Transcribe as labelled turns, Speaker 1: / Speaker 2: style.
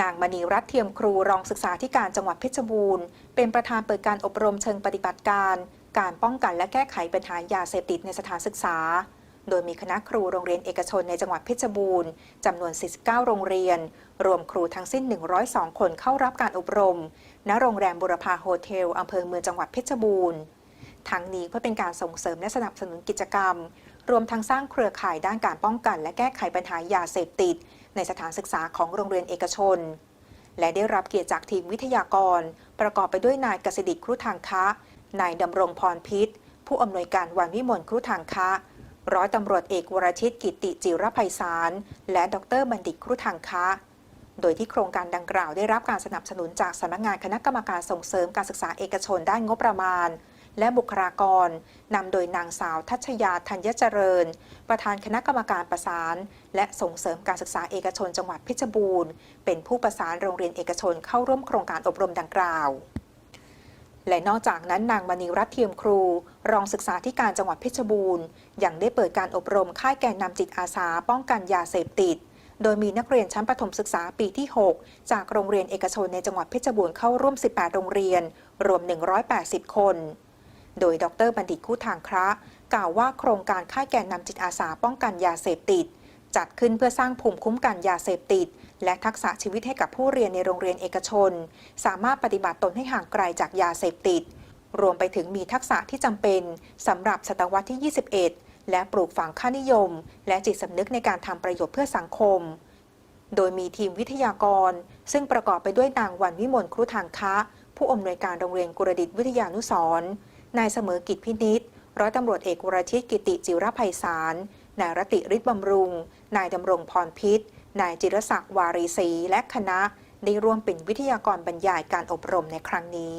Speaker 1: นางมณีรัตน์เทียมครูรองศึกษาธิการจังหวัดเพชรบูรณ์ เป็นประธานเปิดการอบรมเชิงปฏิบัติการ การป้องกันและแก้ไขปัญหายาเสพติดในสถานศึกษา โดยมีคณะครูโรงเรียนเอกชนในจังหวัดเพชรบูรณ์จำนวน 49 โรงเรียน รวมครูทั้งสิ้น 102 คนเข้ารับการอบรม ณ โรงแรมบุรพาโฮเทลอำเภอเมืองจังหวัดเพชรบูรณ์ทั้งนี้เพื่อเป็นการส่งเสริมและสนับสนุนกิจกรรม รวมทั้งสร้างเครือข่ายด้านการป้องกัน และแก้ไขปัญหายาเสพติด ในสถานศึกษาของโรงเรียนเอกชน และได้รับเกียรติจากทีมวิทยากร ประกอบไปด้วยนายกสิดิครุทางคะนายดำรงพรพิษ ผู้อำนวยการวันวิมลครุทางคะร้อยตำรวจเอกวรชิตกิติจิรภัยสาร และดรบัณฑิตครุทางคะ โดยที่โครงการดังกล่าวได้รับการสนับสนุนจากสำนักงานคณะกรรมการส่งเสริมการศึกษาเอกชนด้านงบประมาณ และบุคลากรนำโดยนางสาวทัชยาธัญเจริญ ประธานคณะกรรมการประสาน และส่งเสริมการศึกษาเอกชนจังหวัดเพชรบูรณ์ เป็นผู้ประสานโรงเรียนเอกชนเข้าร่วมโครงการอบรมดังกล่าวและนอกจากนั้นนางมณีรัตน์เทียมครู รองศึกษาธิการจังหวัดเพชรบูรณ์ยังได้เปิดการอบรมค่ายแกนนำจิตอาสาป้องกันยาเสพติด โดยมีนักเรียนชั้นประถมศึกษาปีที่ 6 จากโรงเรียนเอกชนในจังหวัดเพชรบูรณ์เข้าร่วม 18 โรงเรียน รวม 180 คน โดยดรบัณฑิตคู่ทางคระ กล่าวว่าโครงการค่ายแก่นนำจิตอาสาป้องกันยาเสพติด จัดขึ้นเพื่อสร้างภูมิคุ้มกันยาเสพติด และทักษะชีวิตให้กับผู้เรียนในโรงเรียนเอกชน สามารถปฏิบัติตนให้ห่างไกลจากยาเสพติด รวมไปถึงมีทักษะที่จำเป็นสำหรับศตวรรษที่ 21 และปลูกฝังค่านิยม และจิตสำนึกในการทำประโยชน์เพื่อสังคม โดยมีทีมวิทยากร ซึ่งประกอบไปด้วยนางวันวิมลครุทางคะ ผู้อำนวยการโรงเรียนกุรดิตวิทยานุสร นายเสมอกิจพินิษร้อยตำรวจเอกวรชิตกิติจิรภัยสารนายรติฤทธิ์บำรุง นายดำรงพรพิษ นายจิรศักดิ์วารีศรีและคณะได้ร่วมเป็นวิทยากรบรรยายการอบรมในครั้งนี้